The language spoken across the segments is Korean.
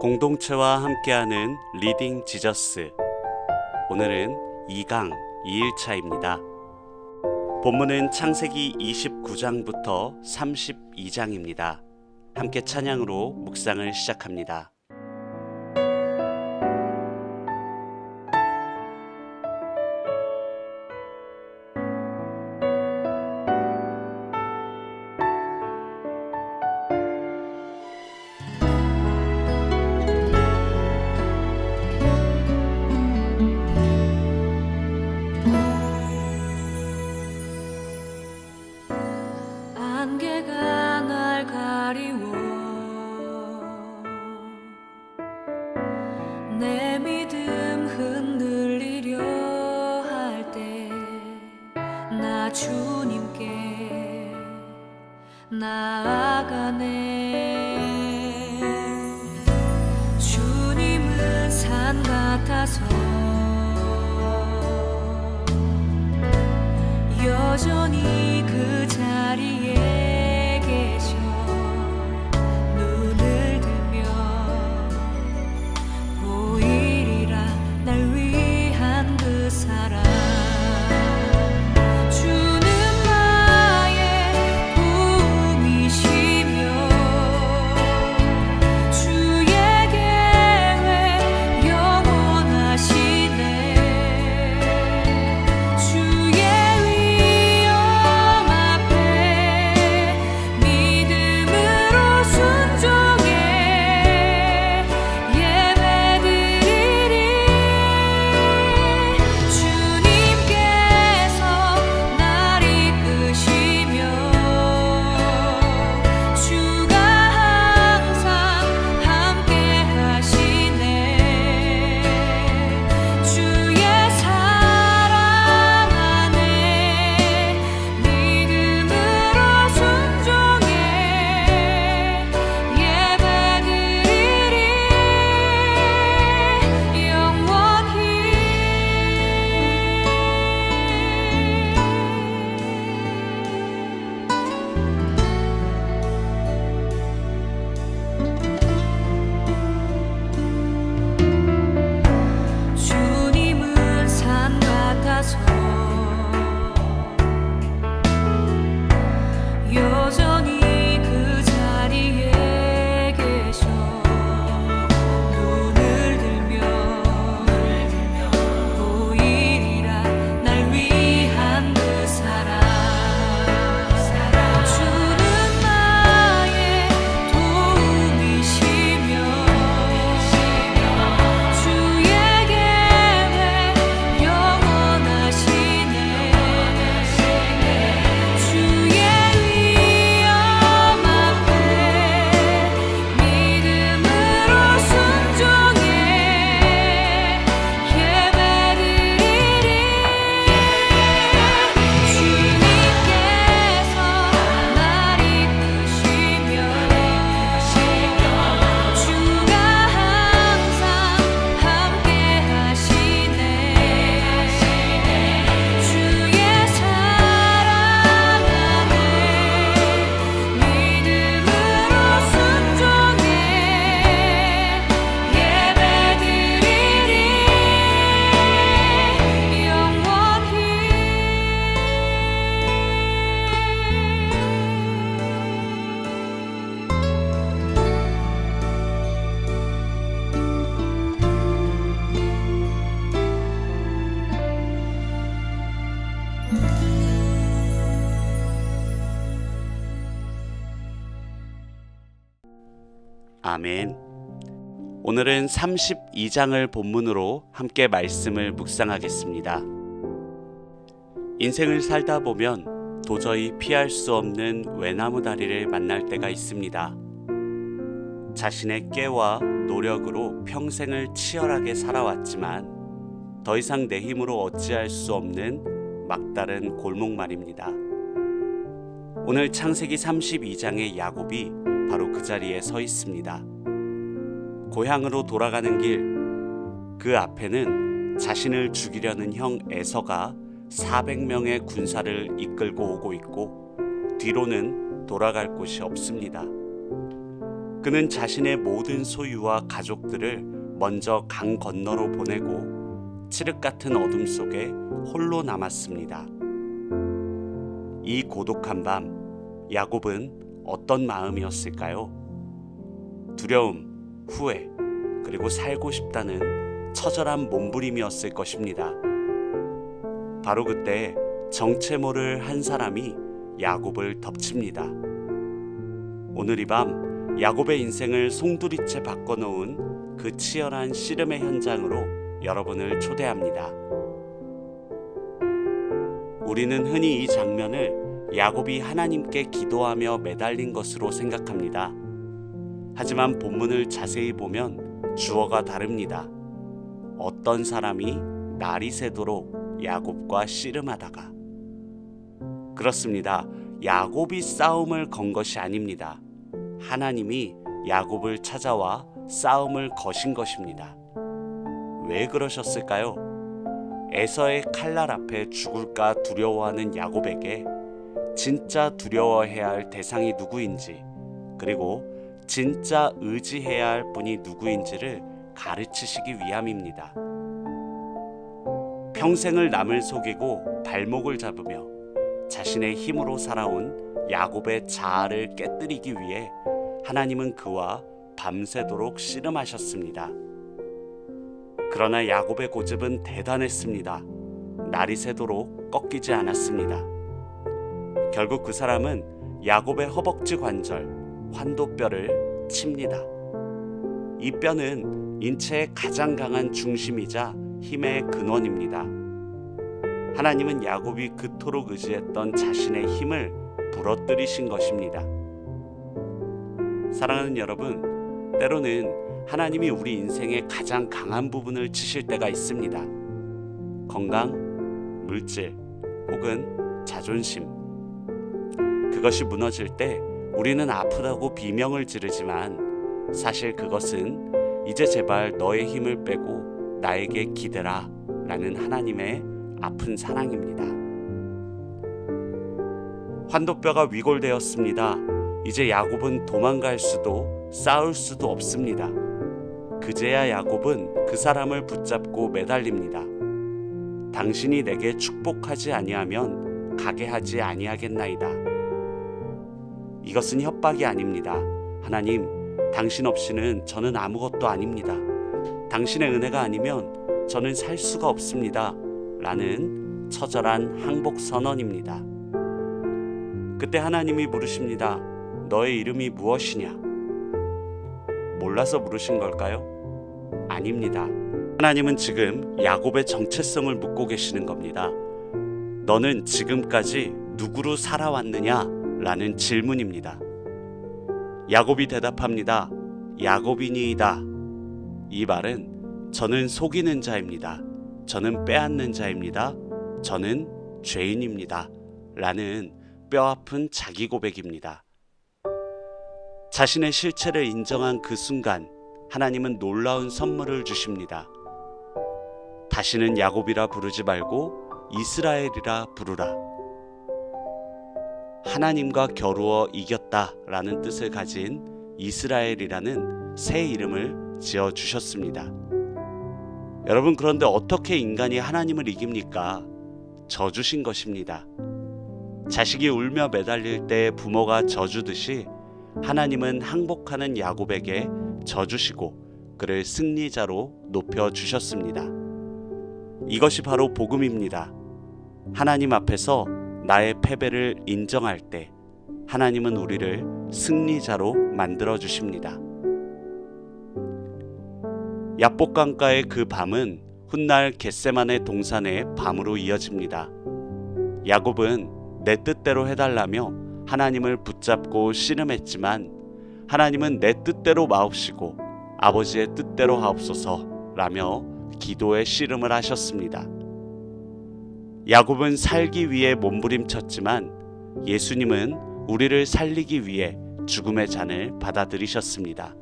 공동체와 함께하는 리딩 지저스. 오늘은 2강 2일차입니다. 본문은 창세기 29장부터 32장입니다. 함께 찬양으로 묵상을 시작합니다. 아멘. 오늘은 32장을 본문으로 함께 말씀을 묵상하겠습니다. 인생을 살다 보면 도저히 피할 수 없는 외나무 다리를 만날 때가 있습니다. 자신의 깨와 노력으로 평생을 치열하게 살아왔지만 더 이상 내 힘으로 어찌할 수 없는 막다른 골목 말입니다. 오늘 창세기 32장의 야곱이 바로 그 자리에 서 있습니다. 고향으로 돌아가는 길, 그 앞에는 자신을 죽이려는 형 에서가 400명의 군사를 이끌고 오고 있고 뒤로는 돌아갈 곳이 없습니다. 그는 자신의 모든 소유와 가족들을 먼저 강 건너로 보내고 칠흑 같은 어둠 속에 홀로 남았습니다. 이 고독한 밤, 야곱은 어떤 마음이었을까요? 두려움, 후회, 그리고 살고 싶다는 처절한 몸부림이었을 것입니다. 바로 그때 정체 모를 한 사람이 야곱을 덮칩니다. 오늘 이 밤 야곱의 인생을 송두리째 바꿔놓은 그 치열한 씨름의 현장으로 여러분을 초대합니다. 우리는 흔히 이 장면을 야곱이 하나님께 기도하며 매달린 것으로 생각합니다. 하지만 본문을 자세히 보면 주어가 다릅니다. 어떤 사람이 날이 새도록 야곱과 씨름하다가 그렇습니다. 야곱이 싸움을 건 것이 아닙니다. 하나님이 야곱을 찾아와 싸움을 거신 것입니다. 왜 그러셨을까요? 에서의 칼날 앞에 죽을까 두려워하는 야곱에게 진짜 두려워해야 할 대상이 누구인지 그리고 진짜 의지해야 할 분이 누구인지를 가르치시기 위함입니다. 평생을 남을 속이고 발목을 잡으며 자신의 힘으로 살아온 야곱의 자아를 깨뜨리기 위해 하나님은 그와 밤새도록 씨름하셨습니다. 그러나 야곱의 고집은 대단했습니다. 날이 새도록 꺾이지 않았습니다. 결국 그 사람은 야곱의 허벅지 관절, 환도뼈를 칩니다. 이 뼈는 인체의 가장 강한 중심이자 힘의 근원입니다. 하나님은 야곱이 그토록 의지했던 자신의 힘을 부러뜨리신 것입니다. 사랑하는 여러분, 때로는 하나님이 우리 인생의 가장 강한 부분을 치실 때가 있습니다. 건강, 물질, 혹은 자존심. 그것이 무너질 때 우리는 아프다고 비명을 지르지만 사실 그것은 이제 제발 너의 힘을 빼고 나에게 기대라 라는 하나님의 아픈 사랑입니다. 환도뼈가 위골되었습니다. 이제 야곱은 도망갈 수도 싸울 수도 없습니다. 그제야 야곱은 그 사람을 붙잡고 매달립니다. 당신이 내게 축복하지 아니하면 가게 하지 아니하겠나이다. 이것은 협박이 아닙니다. 하나님, 당신 없이는 저는 아무것도 아닙니다. 당신의 은혜가 아니면 저는 살 수가 없습니다. 라는 처절한 항복 선언입니다. 그때 하나님이 물으십니다. 너의 이름이 무엇이냐? 몰라서 물으신 걸까요? 아닙니다. 하나님은 지금 야곱의 정체성을 묻고 계시는 겁니다. 너는 지금까지 누구로 살아왔느냐? 라는 질문입니다. 야곱이 대답합니다. 야곱이니이다. 이 말은 저는 속이는 자입니다. 저는 빼앗는 자입니다. 저는 죄인입니다. 라는 뼈아픈 자기 고백입니다. 자신의 실체를 인정한 그 순간 하나님은 놀라운 선물을 주십니다. 다시는 야곱이라 부르지 말고 이스라엘이라 부르라. 하나님과 겨루어 이겼다라는 뜻을 가진 이스라엘이라는 새 이름을 지어 주셨습니다. 여러분 그런데 어떻게 인간이 하나님을 이깁니까? 져주신 것입니다. 자식이 울며 매달릴 때 부모가 져주듯이 하나님은 항복하는 야곱에게 져주시고 그를 승리자로 높여 주셨습니다. 이것이 바로 복음입니다. 하나님 앞에서 나의 패배를 인정할 때 하나님은 우리를 승리자로 만들어 주십니다. 야복강가의 그 밤은 훗날 겟세만의 동산의 밤으로 이어집니다. 야곱은 내 뜻대로 해달라며 하나님을 붙잡고 씨름했지만 하나님은 내 뜻대로 마옵시고 아버지의 뜻대로 하옵소서라며 기도의 씨름을 하셨습니다. 야곱은 살기 위해 몸부림쳤지만 예수님은 우리를 살리기 위해 죽음의 잔을 받아들이셨습니다.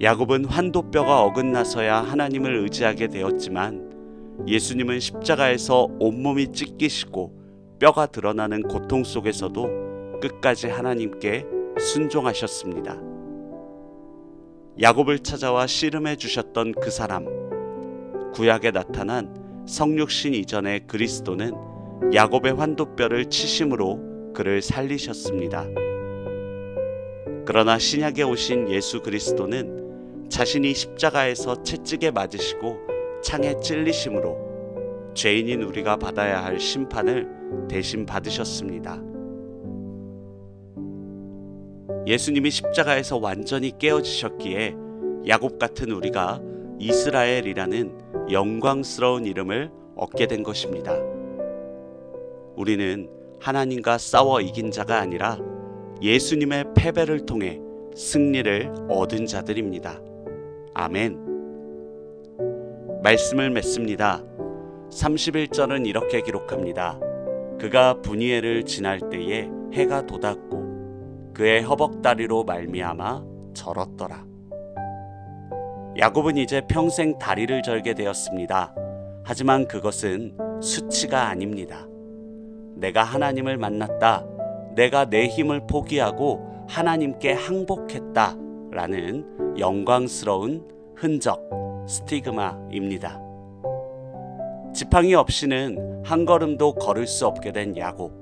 야곱은 환도뼈가 어긋나서야 하나님을 의지하게 되었지만 예수님은 십자가에서 온몸이 찢기시고 뼈가 드러나는 고통 속에서도 끝까지 하나님께 순종하셨습니다. 야곱을 찾아와 씨름해 주셨던 그 사람. 구약에 나타난 성육신 이전의 그리스도는 야곱의 환도뼈를 치심으로 그를 살리셨습니다. 그러나 신약에 오신 예수 그리스도는 자신이 십자가에서 채찍에 맞으시고 창에 찔리심으로 죄인인 우리가 받아야 할 심판을 대신 받으셨습니다. 예수님이 십자가에서 완전히 깨어지셨기에 야곱 같은 우리가 이스라엘이라는 영광스러운 이름을 얻게 된 것입니다. 우리는 하나님과 싸워 이긴 자가 아니라 예수님의 패배를 통해 승리를 얻은 자들입니다. 아멘. 말씀을 맺습니다. 31절은 이렇게 기록합니다. 그가 분이엘을 지날 때에 해가 돋았고 그의 허벅다리로 말미암아 절었더라. 야곱은 이제 평생 다리를 절게 되었습니다. 하지만 그것은 수치가 아닙니다. 내가 하나님을 만났다. 내가 내 힘을 포기하고 하나님께 항복했다. 라는 영광스러운 흔적, 스티그마입니다. 지팡이 없이는 한 걸음도 걸을 수 없게 된 야곱.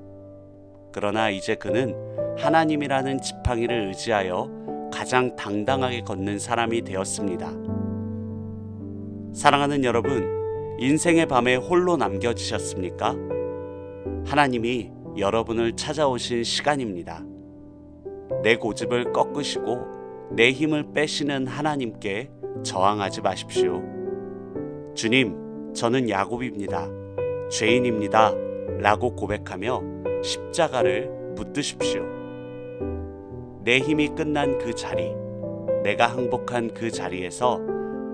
그러나 이제 그는 하나님이라는 지팡이를 의지하여 가장 당당하게 걷는 사람이 되었습니다. 사랑하는 여러분, 인생의 밤에 홀로 남겨지셨습니까? 하나님이 여러분을 찾아오신 시간입니다. 내 고집을 꺾으시고 내 힘을 빼시는 하나님께 저항하지 마십시오. 주님, 저는 야곱입니다. 죄인입니다. 라고 고백하며 십자가를 붙드십시오. 내 힘이 끝난 그 자리, 내가 항복한 그 자리에서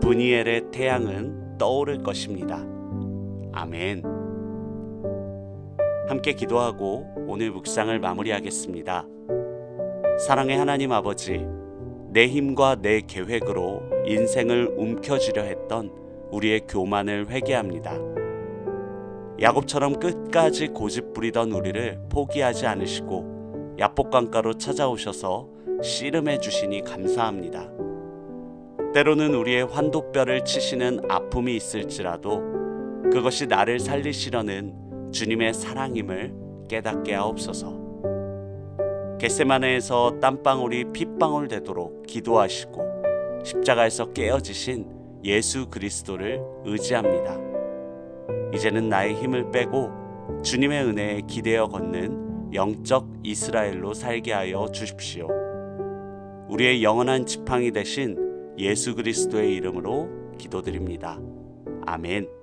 분이엘의 태양은 떠오를 것입니다. 아멘. 함께 기도하고 오늘 묵상을 마무리하겠습니다. 사랑의 하나님 아버지, 내 힘과 내 계획으로 인생을 움켜쥐려 했던 우리의 교만을 회개합니다. 야곱처럼 끝까지 고집 부리던 우리를 포기하지 않으시고 야복강가로 찾아오셔서 씨름해 주시니 감사합니다. 때로는 우리의 환도뼈를 치시는 아픔이 있을지라도 그것이 나를 살리시려는 주님의 사랑임을 깨닫게 하옵소서. 겟세마네에서 땀방울이 핏방울 되도록 기도하시고 십자가에서 깨어지신 예수 그리스도를 의지합니다. 이제는 나의 힘을 빼고 주님의 은혜에 기대어 걷는 영적 이스라엘로 살게 하여 주십시오. 우리의 영원한 지팡이 되신 예수 그리스도의 이름으로 기도드립니다. 아멘.